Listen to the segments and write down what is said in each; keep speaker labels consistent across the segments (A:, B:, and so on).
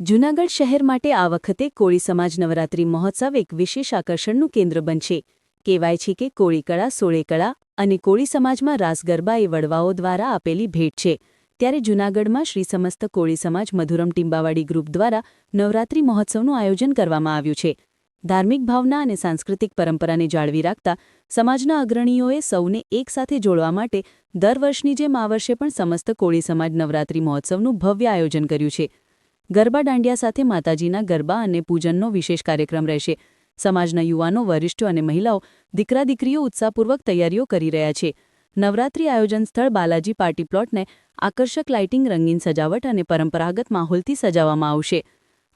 A: જૂનાગઢ શહેર માટે આ વખતે કોળી સમાજ નવરાત્રી મહોત્સવ એક વિશેષ આકર્ષણનું કેન્દ્ર બનશે. કહેવાય છે કે કોળીકળા સોળેકળા અને કોળી સમાજમાં રાસ, ગરબા એ વડવાઓ દ્વારા આપેલી ભેટ છે. ત્યારે જૂનાગઢમાં શ્રી સમસ્ત કોળી સમાજ મધુરમ ટીંબાવાડી ગ્રુપ દ્વારા નવરાત્રી મહોત્સવનું આયોજન કરવામાં આવ્યું છે. ધાર્મિક ભાવના અને સાંસ્કૃતિક પરંપરાને જાળવી રાખતા સમાજના અગ્રણીઓએ સૌને એકસાથે જોડવા માટે દર વર્ષની જેમ આ વર્ષે પણ સમસ્ત કોળી સમાજ નવરાત્રી મહોત્સવનું ભવ્ય આયોજન કર્યું છે. ગરબા દાંડિયા સાથે માતાજીના ગરબા અને પૂજનનો વિશેષ કાર્યક્રમ રહેશે. સમાજના યુવાનો, વરિષ્ઠો અને મહિલાઓ દીકરા દીકરીઓ ઉત્સાહપૂર્વક તૈયારીઓ કરી રહ્યા છે. નવરાત્રી આયોજન સ્થળ બાલાજી પાર્ટી પ્લોટને આકર્ષક લાઇટિંગ, રંગીન સજાવટ અને પરંપરાગત માહોલથી સજાવવામાં આવશે.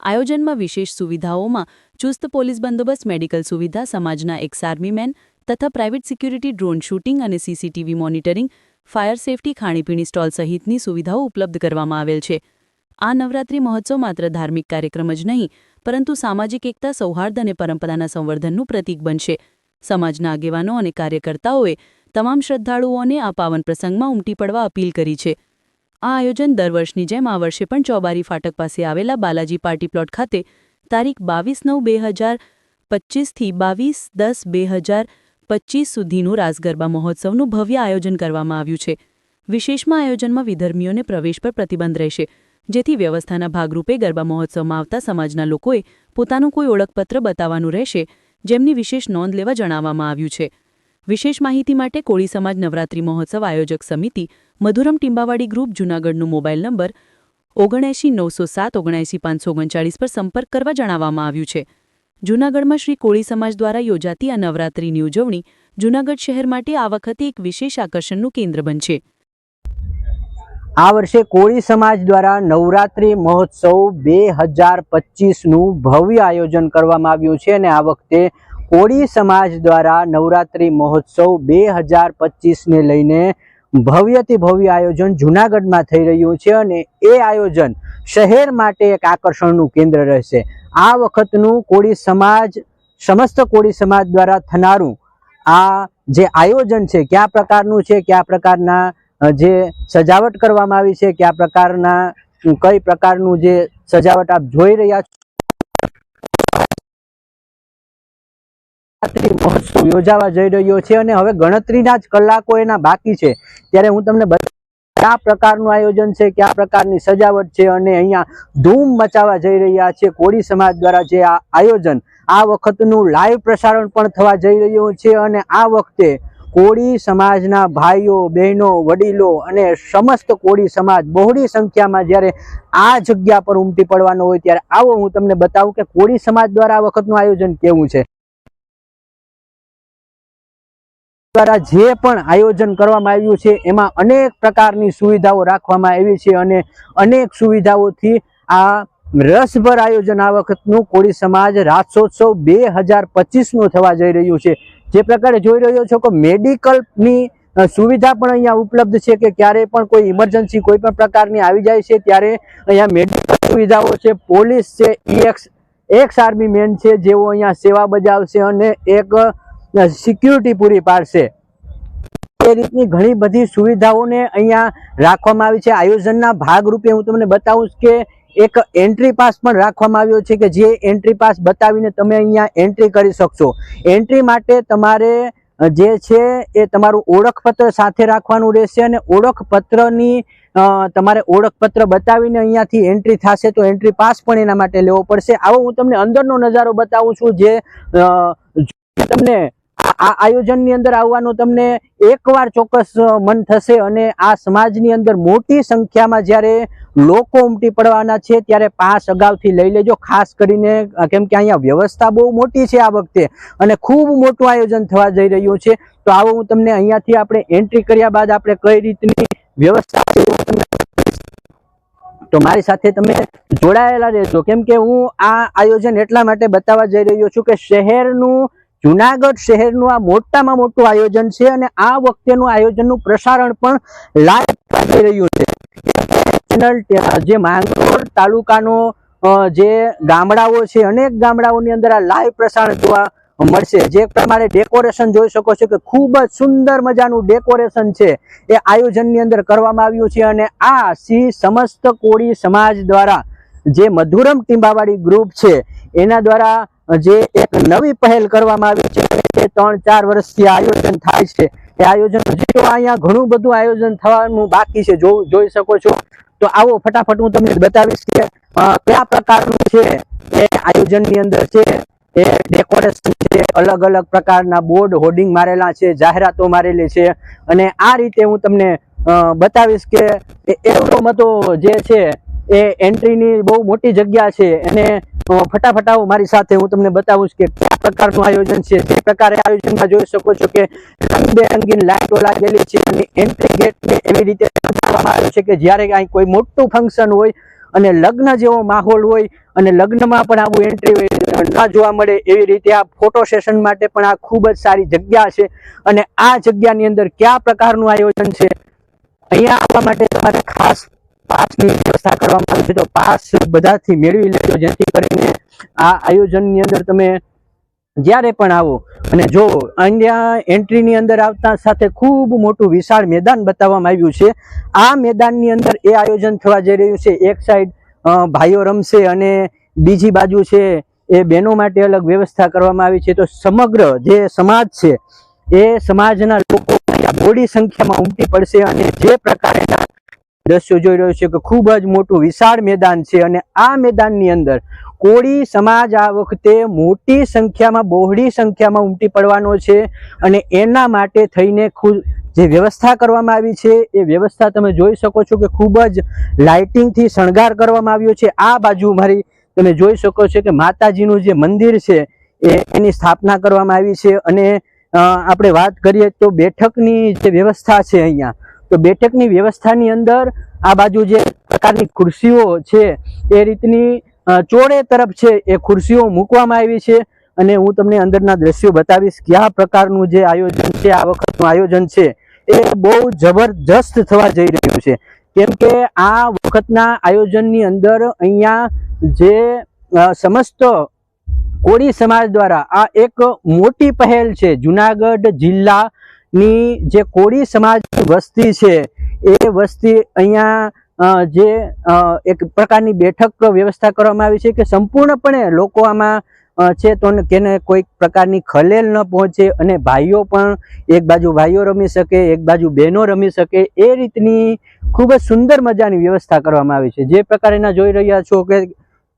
A: આયોજનમાં વિશેષ સુવિધાઓમાં ચુસ્ત પોલીસ બંદોબસ્ત, મેડિકલ સુવિધા, સમાજના એક્સ આર્મીમેન તથા પ્રાઇવેટ સિક્યુરિટી ડ્રોન શૂટિંગ અને સીસીટીવી મોનિટરિંગ, ફાયર સેફટી, ખાણીપીણી સ્ટોલ સહિતની સુવિધાઓ ઉપલબ્ધ કરવામાં આવેલ છે. આ નવરાત્રી મહોત્સવ માત્ર ધાર્મિક કાર્યક્રમ જ નહીં, પરંતુ સામાજિક એકતા, સૌહાર્દ અને પરંપરાના સંવર્ધનનું પ્રતીક બનશે. સમાજના આગેવાનો અને કાર્યકર્તાઓએ તમામ શ્રદ્ધાળુઓને આ પાવન પ્રસંગમાં ઉમટી પડવા અપીલ કરી છે. આ આયોજન દર વર્ષની જેમ આ વર્ષે પણ ચોબારી ફાટક પાસે આવેલા બાલાજી પાર્ટી પ્લોટ ખાતે તારીખ બાવીસ નવ બે હજાર પચીસથી બાવીસ દસ બે હજાર પચીસ સુધીનું રાસગરબા મહોત્સવનું ભવ્ય આયોજન કરવામાં આવ્યું છે. વિશેષમાં આયોજનમાં વિધર્મીઓને પ્રવેશ પર પ્રતિબંધ રહેશે. જેથી વ્યવસ્થાના ભાગરૂપે ગરબા મહોત્સવમાં આવતા સમાજના લોકોએ પોતાનું કોઈ ઓળખપત્ર બતાવવાનું રહેશે, જેમની વિશેષ નોંધ લેવા જણાવવામાં આવ્યું છે. વિશેષ માહિતી માટે કોળી સમાજ નવરાત્રી મહોત્સવ આયોજક સમિતિ, મધુરમ ટીંબાવાડી ગ્રુપ, જૂનાગઢનું મોબાઈલ નંબર, ઓગણએંશી નવસો સાત, ઓગણએંશી પાંચસો ઓગણચાળીસ પર સંપર્ક કરવા જણાવવામાં આવ્યું છે. જૂનાગઢમાં શ્રી કોળી સમાજ દ્વારા યોજાતી આ નવરાત્રીની ઉજવણી જૂનાગઢ શહેર માટે આ વખતે એક વિશેષ આકર્ષણનું કેન્દ્ર બનશે.
B: આ વર્ષે કોળી સમાજ દ્વારા નવરાત્રિ મહોત્સવ બે હજાર પચીસનું ભવ્ય આયોજન કરવામાં આવ્યું છે અને આ વખતે કોળી સમાજ દ્વારા નવરાત્રિ મહોત્સવ બે હજાર પચીસને લઈને ભવ્યથી ભવ્ય આયોજન જૂનાગઢમાં થઈ રહ્યું છે અને એ આયોજન શહેર માટે એક આકર્ષણનું કેન્દ્ર રહેશે. આ વખતનું કોળી સમાજ, સમસ્ત કોળી સમાજ દ્વારા થનારું આ જે આયોજન છે, કયા પ્રકારનું છે, કયા પ્રકારના જે સજાવટ કરવામાં આવી છે કયા પ્રકારના કઈ પ્રકારનું જે સજાવટ આપ જોઈ રહ્યા છો? મહોત્સવ યોજાવા જઈ રહ્યો છે અને હવે ગણતરીના જ કલાકો એના બાકી છે. ત્યારે હું તમને કયા પ્રકારનું આયોજન છે કયા પ્રકારની સજાવટ છે અને અહીંયા ધૂમ મચાવવા જઈ રહ્યા છે. કોળી સમાજ દ્વારા જે આ આયોજન, આ વખતનું લાઈવ પ્રસારણ પણ થવા જઈ રહ્યું છે અને આ વખતે કોળી સમાજના ભાઈઓ, બહેનો, વડીલો અને સમસ્ત કોળી સમાજ બહોળી સંખ્યામાં જ્યારે આ જગ્યા પર ઉમટી પડવાનો હોય ત્યારે આવો હું તમને બતાવું કે કોળી સમાજ દ્વારા આ વખતનું આયોજન કેવું છે. દ્વારા જે પણ આયોજન કરવામાં આવ્યું છે એમાં અનેક પ્રકારની સુવિધાઓ રાખવામાં આવી છે અને અનેક સુવિધાઓથી આ રસભર આયોજન આ વખતનું કોળી સમાજ રાસોત્સવ બે હજાર પચીસનું થવા જઈ રહ્યું છે. જે પ્રકારે જોઈ રહ્યો છો કે મેડિકલની સુવિધા પણ અહીંયા ઉપલબ્ધ છે કે ક્યારેય પણ કોઈ ઇમરજન્સી કોઈ પણ પ્રકારની આવી જાય છે, ત્યારે અહીંયા મેડિકલ સુવિધાઓ છે, પોલીસ છે એક્સ એક્સ આર્મી મેન છે, જેઓ અહીંયા સેવા બજાવશે અને એક સિક્યુરિટી પૂરી પાડશે. એ રીતની ઘણી બધી સુવિધાઓને અહીંયા રાખવામાં આવી છે. આયોજનના ભાગરૂપે હું તમને બતાવું કે એક એન્ટ્રી પાસ પણ રાખવામાં આવ્યો છે કે જે એન્ટ્રી પાસ બતાવીને તમે અહીંયા એન્ટ્રી કરી શકશો. એન્ટ્રી માટે તમારે જે છે એ તમારું ઓળખપત્ર સાથે રાખવાનું રહેશે અને ઓળખપત્રની તમારે ઓળખપત્ર બતાવીને અહીંયાથી એન્ટ્રી થશે તો એન્ટ્રી પાસ પણ એના માટે લેવો પડશે. આવો હું તમને અંદરનો નજારો બતાવું છું જે તમને આ આયોજનની અંદર આવવાનું તમને એકવાર ચોક્કસ મન થશે અને આ સમાજની અંદર મોટી સંખ્યામાં જ્યારે લોકો ઉમટી પડવાના છે, ત્યારે પાસ અગાઉથી લઈ લેજો. ખાસ કરીને કેમ કે અહીંયા વ્યવસ્થા બહુ મોટી છે આ વખતે અને ખૂબ મોટું આયોજન થવા જઈ રહ્યું છે. તો આવો હું તમને અહીંયાથી આપણે એન્ટ્રી કર્યા બાદ આપણે કઈ રીતની વ્યવસ્થા તો મારી સાથે તમે જોડાયેલા રહેજો. કેમ કે હું આ આયોજન એટલા માટે બતાવવા જઈ રહ્યો છું કે શહેરનું જુનાગઢ શહેરનું આ મોટામાં મોટું આયોજન છે અને આ વખતેનું આયોજનનું પ્રસારણ પણ લાઈવ થઈ રહ્યું છે. ચેનલ જે માંગરોળ તાલુકાનો જે ગામડાઓ છે, અનેક ગામડાઓની અંદર આ લાઈવ પ્રસારણ જોવા મળશે. જે પ્રમાણે ડેકોરેશન જોઈ શકો છો કે ખૂબ જ સુંદર મજાનું ડેકોરેશન છે એ આયોજનની અંદર કરવામાં આવ્યું છે અને આ શ્રી સમસ્ત કોળી સમાજ દ્વારા જે મધુરમ ટીંબાવાડી ગ્રુપ છે એના દ્વારા જે એક નવી પહેલ કરવામાં આવી છે જે ત્રણ ચાર વર્ષથી આયોજન થાય છે. એ આયોજન હજી અહીંયા ઘણું બધું આયોજન થવાનું બાકી છે. જોઈ શકો છો. તો આવો ફટાફટ હું તમને બતાવીશ કે કયા પ્રકારનું છે એ આયોજનની અંદર છે. એ ડેકોરેશન છે, અલગ અલગ પ્રકારના બોર્ડ હોર્ડિંગ મારેલા છે, જાહેરાતો મારેલી છે. અને આ રીતે હું તમને બતાવીશ કે એવડો મતો જે છે એ એન્ટ્રીની બહુ મોટી જગ્યા છે. અને અ, ફટાફટ આવો મારી સાથે હું તમને બતાવું કે કયા પ્રકારનું આયોજન છે જે પ્રકારે આયોજનમાં જોઈ શકો છો કે રંગબેરંગી લાઇટો લાગેલી છે અને એન્ટ્રી ગેટને એવી રીતે આવ્યો છે કે જ્યારે અહીં કોઈ મોટું ફંક્શન હોય અને લગ્ન જેવો માહોલ હોય અને લગ્નમાં પણ આવું એન્ટ્રી ના જોવા મળે એવી રીતે આ ફોટો સેશન માટે પણ આ ખૂબ જ સારી જગ્યા છે અને આ જગ્યાની અંદર કયા પ્રકારનું આયોજન છે અહીંયા આવવા માટે તમારે ખાસ પાસની વ્યવસ્થા કરવામાં આવી છે. તો પાસ બધાથી મેળવી લેજો. જેથી કરીને આ આયોજનની અંદર તમે જ્યારે પણ આવો અને જો અહીંયા એન્ટ્રીની અંદર આવતા સાથે ખૂબ મોટું વિશાળ મેદાન બતાવવામાં આવ્યું છે. આ મેદાનની અંદર એ આયોજન થવા જઈ રહ્યું છે. એક સાઈડ ભાઈઓ રમશે અને બીજી બાજુ છે એ બહેનો માટે અલગ વ્યવસ્થા કરવામાં આવી છે. તો સમગ્ર જે સમાજ છે, એ સમાજના લોકો બોડી સંખ્યામાં ઉમટી પડશે અને જે પ્રકારેના દ્રશ્યો જોઈ રહ્યો છે કે ખૂબ જ મોટું વિશાળ મેદાન છે અને આ મેદાનની અંદર કોળી સમાજ આ વખતે મોટી સંખ્યામાં, બહોળી સંખ્યામાં ઉમટી પડવાનો છે અને એના માટે થઈને જે વ્યવસ્થા કરવામાં આવી છે, એ વ્યવસ્થા તમે જોઈ શકો છો કે ખૂબ જ લાઇટિંગથી શણગાર કરવામાં આવ્યો છે. આ બાજુ મારી તમે જોઈ શકો છો કે માતાજીનું જે મંદિર છે, એ એની સ્થાપના કરવામાં આવી છે અને આપણે વાત કરીએ તો બેઠકની જે વ્યવસ્થા છે અહીંયા તો બેઠકની વ્યવસ્થાની અંદર આ બાજુ જે પ્રકારની ખુરશીઓ છે, એ રીતની ચોડે તરફ છે એ ખુરશીઓ મૂકવામાં આવી છે અને હું તમને અંદરના દ્રશ્યો બતાવીશ કયા પ્રકારનું જે આયોજન છે, આ વખતનું આયોજન છે, એ બહુ જબરજસ્ત થવા જઈ રહ્યું છે. કેમ કે આ વખતના આયોજનની અંદર અહીંયા જે સમસ્ત કોળી સમાજ દ્વારા આ એક મોટી પહેલ છે. જુનાગઢ જિલ્લાની જે કોળી સમાજની વસ્તી છે, એ વસ્તી અહીંયા જે એક પ્રકારની બેઠક વ્યવસ્થા કરવામાં આવી છે કે સંપૂર્ણપણે લોકો આમાં છે તો તેને કેને કોઈ પ્રકારની ખલેલ ન પહોંચે અને ભાઈઓ પણ એક બાજુ ભાઈઓ રમી શકે, એક બાજુ બહેનો રમી શકે, એ રીતની ખૂબ જ સુંદર મજાની વ્યવસ્થા કરવામાં આવી છે. જે પ્રકારના જોઈ રહ્યા છો કે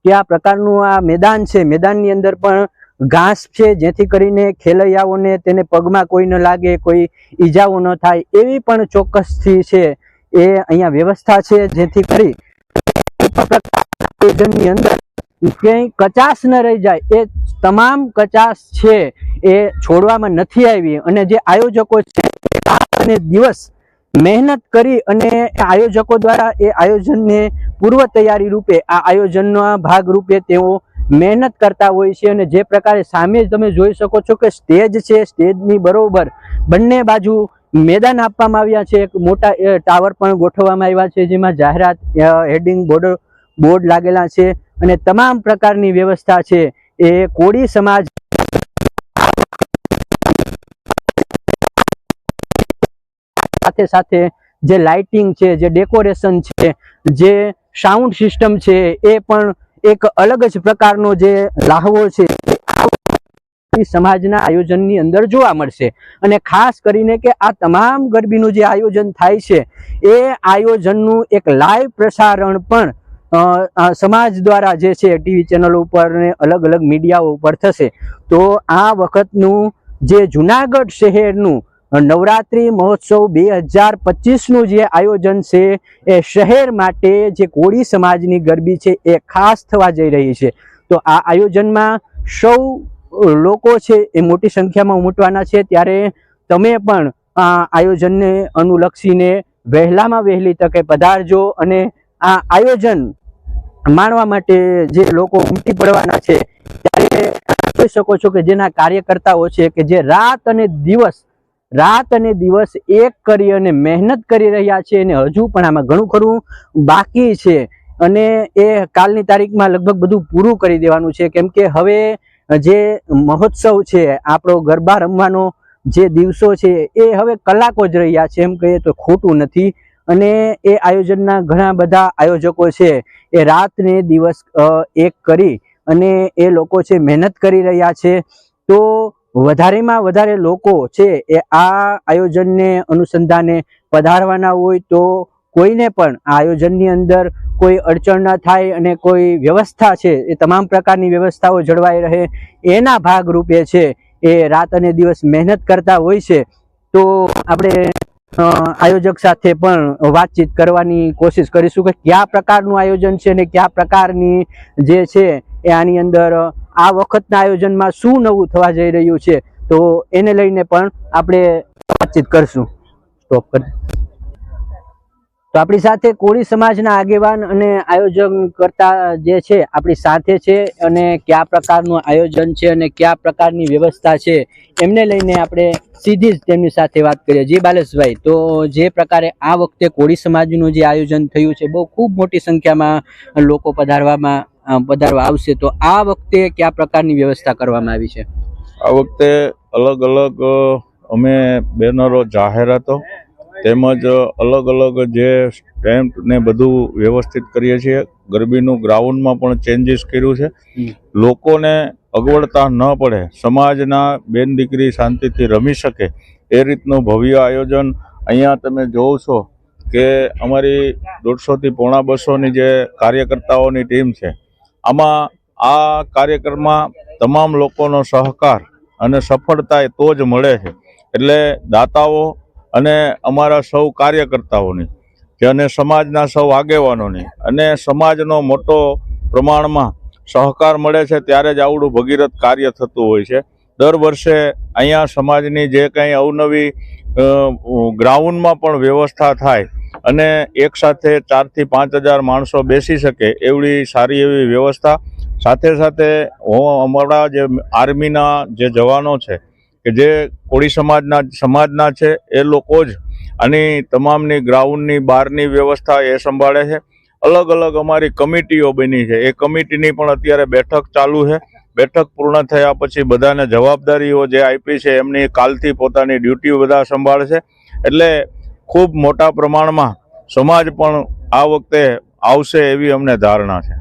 B: આ પ્રકારનું આ મેદાન છે, મેદાનની અંદર પણ ઘાસ છે જેથી કરીને ખેલૈયાઓને તેને પગમાં કોઈ ન લાગે, કોઈ ઈજાઓ ન થાય એવી પણ ચોક્કસથી છે એ અહીંયા વ્યવસ્થા છે જેથી કરી આયોજનની અંદર ક્યાંય કચાશ ન રહી જાય. એ તમામ કચાશ છે એ છોડવામાં નથી આવી અને જે આયોજકો છે અને દિવસ મહેનત કરી અને આયોજકો દ્વારા એ આયોજનને પૂર્વ તૈયારી રૂપે, આ આયોજનના ભાગ રૂપે તેઓ મહેનત કરતા હોય છે અને જે પ્રકારે સામે તમે જોઈ શકો છો કે સ્ટેજ છે, સ્ટેજની બરોબર બંને બાજુ મેદાન આપવામાં આવ્યા છે. એક મોટા ટાવર પણ ગોઠવવામાં આવ્યા છે, જેમાં જાહેરાત હેડિંગ બોર્ડ બોર્ડ લાગેલા છે અને તમામ પ્રકારની વ્યવસ્થા છે. એ કોળી સમાજ સાથે સાથે જે લાઇટિંગ છે, જે ડેકોરેશન છે, જે સાઉન્ડ સિસ્ટમ છે, એ પણ એક અલગ જ પ્રકારનો જે લાહવો છે સમાજના આયોજનની અંદર જોવા મળશે. અને ખાસ કરીને કે આ તમામ ગરબીનું જે આયોજન થાય છે, એ આયોજનનું એક લાઈવ પ્રસારણ પણ સમાજ દ્વારા જે છે, ટીવી ચેનલ ઉપર ને અલગ અલગ મીડિયાઓ ઉપર થશે. તો આ વખતનું જે જુનાગઢ શહેરનું નવરાત્રિ મહોત્સવ બે હજાર પચીસનું જે આયોજન છે એ શહેર માટે જે કોળી સમાજની ગરબી છે એ ખાસ થવા જઈ રહી છે. તો આ આયોજનમાં સૌ લોકો છે એ મોટી સંખ્યામાં ઉમટવાના છે. ત્યારે તમે પણ આ આયોજનને અનુલક્ષીને વહેલામાં વહેલી તકે પધારજો અને આ આયોજન માણવા માટે જે લોકો ઉમટી પડવાના છે, ત્યારે જોઈ શકો છો કે જેના કાર્યકર્તાઓ છે કે જે રાત અને દિવસ રાત અને દિવસ એક કરી અને મહેનત કરી રહ્યા છે અને હજુ પણ આમાં ઘણું ખરું બાકી છે. અને એ કાલની તારીખમાં લગભગ બધું પૂરું કરી દેવાનું છે. કેમ કે હવે જે મહોત્સવ છે, આપણો ગરબા રમવાનો જે દિવસો છે, એ હવે કલાકો જ રહ્યા છે. એમ કહીએ તો ખોટું નથી. અને એ આયોજનના ઘણા બધા આયોજકો છે, એ રાતને દિવસ એક કરી અને એ લોકો છે મહેનત કરી રહ્યા છે. તો વધારેમાં વધારે લોકો છે એ આ આયોજનને અનુસંધાને પધારવાના હોય તો કોઈને પણ આ આયોજનની અંદર કોઈ અડચણ ન થાય અને કોઈ વ્યવસ્થા છે એ તમામ પ્રકારની વ્યવસ્થાઓ જળવાઈ રહે એના ભાગરૂપે છે એ રાત અને દિવસ મહેનત કરતા હોય છે. તો આપણે આયોજક સાથે પણ વાતચીત કરવાની કોશિશ કરીશું કે કયા પ્રકારનું આયોજન છે અને કયા પ્રકારની જે છે એ આની અંદર આ વખતના આયોજનમાં શું નવું થવા જઈ રહ્યું છે, તો એને લઈને પણ આપણે વાતચીત કરશું. સ્ટોપ કરી. તો આપણી સાથે કોળી સમાજના આગેવાન અને આયોજન કરતા જે છે, આપણી સાથે છે અને કયા પ્રકારનું આયોજન છે અને કયા પ્રકારની વ્યવસ્થા છે, એમને લઈને આપણે સીધી જ તેમની સાથે વાત કરીએ. જી બાલેશભાઈ, તો જે પ્રકારે આ વખતે કોળી સમાજનું જે આયોજન થયું છે, બહુ ખૂબ મોટી સંખ્યામાં લોકો પધારવામાં પધારવા આવશે. તો આ વખતે કયા પ્રકારની વ્યવસ્થા કરવામાં આવી છે?
C: આ વખતે અલગ અલગ અમે બેનરો જાહેરાતો તેમજ અલગ અલગ જે સ્ટેમ્પ ને બધું વ્યવસ્થિત કરીએ છીએ. ગરબીનું ગ્રાઉન્ડમાં પણ ચેન્જીસ કર્યું છે. લોકોને અગવડતા ન પડે સમાજના બેન દીકરી શાંતિથી રમી શકે એ રીતનું ભવ્ય આયોજન અહીંયા તમે જોવો છો કે અમારી દોઢસોથી પોણા બસોની જે કાર્યકર્તાઓની ટીમ છે આમાં આ કાર્યક્રમમાં તમામ લોકોનો સહકાર અને સફળતા એ તો જ મળે છે. એટલે દાતાઓ અને અમારા સૌ કાર્યકર્તાઓની અને સમાજના સૌ આગેવાનોની અને સમાજનો મોટો પ્રમાણમાં સહકાર મળે છે ત્યારે જ આવડું ભગીરથ કાર્ય થતું હોય છે. દર વર્ષે અહીંયા સમાજની જે કંઈ અવનવી ગ્રાઉન્ડમાં પણ વ્યવસ્થા થાય અને એક સાથે ચારથી પાંચ હજાર માણસો બેસી શકે એવડી સારી એવી વ્યવસ્થા. સાથે સાથે હું અમારા જે આર્મીના જે જવાનો છે, કે જે કોળી સમાજના સમાજના છે, એ લોકો જ આની તમામની ગ્રાઉન્ડની બહારની વ્યવસ્થા એ સંભાળે છે. અલગ અલગ અમારી કમિટીઓ બની છે. એ કમિટીની પણ અત્યારે બેઠક ચાલુ છે. બેઠક પૂર્ણ થયા પછી બધાને જવાબદારીઓ જે આપી છે, એમની કાલથી પોતાની ડ્યુટીઓ બધા સંભાળશે. એટલે ખૂબ મોટા પ્રમાણમાં સમાજ પણ આ વખતે આવશે એવી અમને ધારણા છે.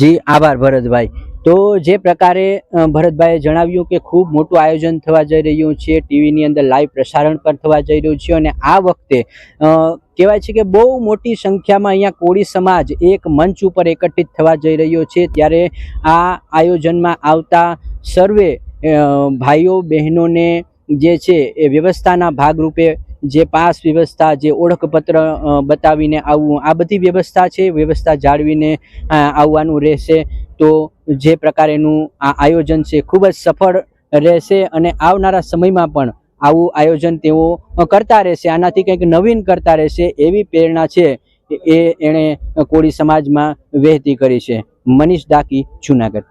B: જી, આભાર ભરતભાઈ. તો જે પ્રકારે ભરતભાઈએ જણાવ્યું કે ખૂબ મોટું આયોજન થવા જઈ રહ્યું છે, ટીવીની અંદર લાઈવ પ્રસારણ પણ થવા જઈ રહ્યું છે અને આ વખતે કહેવાય છે કે બહુ મોટી સંખ્યામાં અહીંયા કોળી સમાજ એક મંચ ઉપર એકત્રિત થવા જઈ રહ્યો છે. ત્યારે આ આયોજનમાં આવતા સર્વે ભાઈઓ, બહેનોને જે છે એ વ્યવસ્થાના ભાગરૂપે જે પાસ વ્યવસ્થા, જે ઓળખપત્ર બતાવીને આવવું, આ બધી વ્યવસ્થા છે, વ્યવસ્થા જાળવીને આવવાનું રહેશે. તો જે પ્રકારેનું આ આયોજન છે, ખૂબ જ સફળ રહેશે અને આવનારા સમયમાં પણ આવું આયોજન તેઓ કરતા રહેશે. આનાથી કંઈક નવીન કરતા રહેશે એવી પ્રેરણા છે એ એણે કોળી સમાજમાં વહેતી કરી છે. મનીષ ડાકી, જુનાગઢ.